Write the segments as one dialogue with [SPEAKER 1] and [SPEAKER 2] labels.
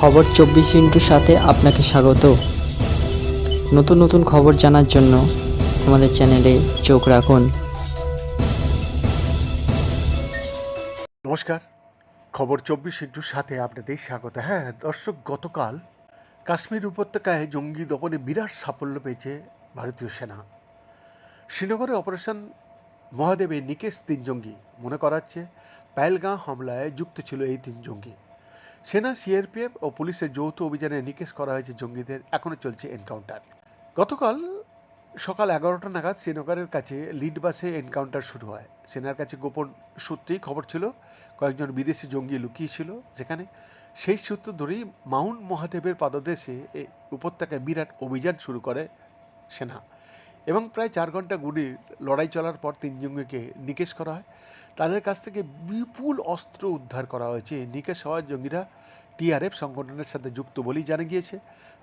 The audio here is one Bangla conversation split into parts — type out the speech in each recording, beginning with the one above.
[SPEAKER 1] খবর চব্বিশ ইন্টুর সাথে আপনাকে স্বাগত। নতুন নতুন খবর জানার জন্য আমাদের চ্যানেলে চোখ রাখুন।
[SPEAKER 2] নমস্কার। খবর চব্বিশ ইন্টুর সাথে আপনাদের স্বাগত। হ্যাঁ দর্শক, গতকাল কাশ্মীর উপত্যকায় জঙ্গি দমনে বিরাট সাফল্য পেয়েছে ভারতীয় সেনা। শ্রীনগরে অপারেশন মহাদেবে নিকেশ তিন জঙ্গি, মনে করা হচ্ছে পায়েলগাঁ হামলায় যুক্ত ছিল এই তিন জঙ্গি। সেনা, সিআরপিএফ ও পুলিশের যৌথ অভিযানে নিকেশ করা হয়েছে জঙ্গিদের। এখনও চলছে এনকাউন্টার। গতকাল সকাল এগারোটা নাগাদ শ্রীনগরের কাছে লিড বাসে এনকাউন্টার শুরু হয়। সেনার কাছে গোপন সূত্রেই খবর ছিল, কয়েকজন বিদেশি জঙ্গি লুকিয়ে ছিল যেখানে সেই সূত্র ধরেই মাউন্ট মহাদেবের পাদদেশে উপত্যকায় বিরাট অভিযান শুরু করে সেনা। এবং প্রায় চার ঘণ্টা গুলির লড়াই চলার পর তিন জঙ্গিকে নিকেশ করা হয়। তাদের কাছ থেকে বিপুল অস্ত্র উদ্ধার করা হয়েছে। নিকেশ হওয়া জঙ্গিরা টিআরএফ সংগঠনের সাথে যুক্ত বলেই জানা গিয়েছে।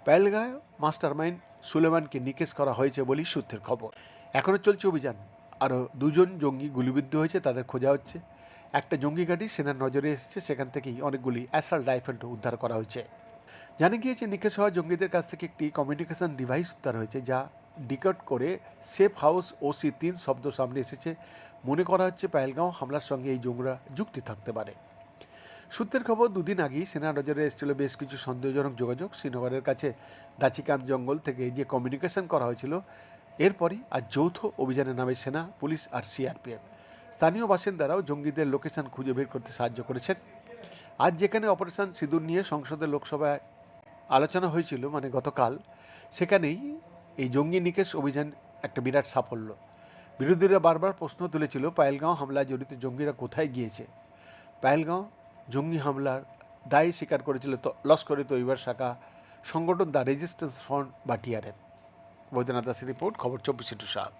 [SPEAKER 2] প্যালগায় মাস্টার মাইন্ড সুলেমানকে নিকেশ করা হয়েছে বলেই সূত্রের খবর। এখনও চলছে অভিযান। আরও দুজন জঙ্গি গুলিবিদ্ধ হয়েছে, তাদের খোঁজা হচ্ছে। একটা জঙ্গি গাড়ি সেনার নজরে এসেছে, সেখান থেকেই অনেকগুলি অ্যাসাল্ট রাইফেল উদ্ধার করা হয়েছে। জানা গিয়েছে, নিকেশ হওয়া জঙ্গিদের কাছ থেকে একটি কমিউনিকেশন ডিভাইস উদ্ধার হয়েছে, যা ডিকট করে সেফ হাউস ওসি তিন শব্দ সামনে এসেছে। মনে করা হচ্ছে পায়েলগাঁও হামলার সঙ্গে এই জঙ্গিরা যুক্তি থাকতে পারে। সূত্রের খবর, দুদিন আগেই সেনা নজরে এসেছিল বেশ কিছু সন্দেহজনক যোগাযোগ। শ্রীনগরের কাছে দাচিকান জঙ্গল থেকে যে কমিউনিকেশন করা হয়েছিল, এরপরই আজ যৌথ অভিযানে নামে সেনা, পুলিশ আর সিআরপিএফ স্থানীয় বাসিন্দারাও জঙ্গিদের লোকেশন খুঁজে বের করতে সাহায্য করেছেন। আজ যেখানে অপারেশন সিঁদুর নিয়ে সংসদের লোকসভায় আলোচনা হয়েছিল মানে গতকাল, সেখানেই এই জঙ্গি নিকেশ অভিযান একটা বিরাট সাফল্য। বিরোধীরা বারবার প্রশ্ন তুলেছিল, পায়েলগাঁও হামলায় জড়িত জঙ্গিরা কোথায় গিয়েছে? পায়েলগাঁও জঙ্গি হামলার দায় স্বীকার করেছিল লস্করে তৈবার শাখা, সংগঠন দ্য রেজিস্ট্যান্স ফ্রন্ট বা টিআরএফ বৈদ্যনাথ দাসের রিপোর্ট, খবর চব্বিশ টু সাত।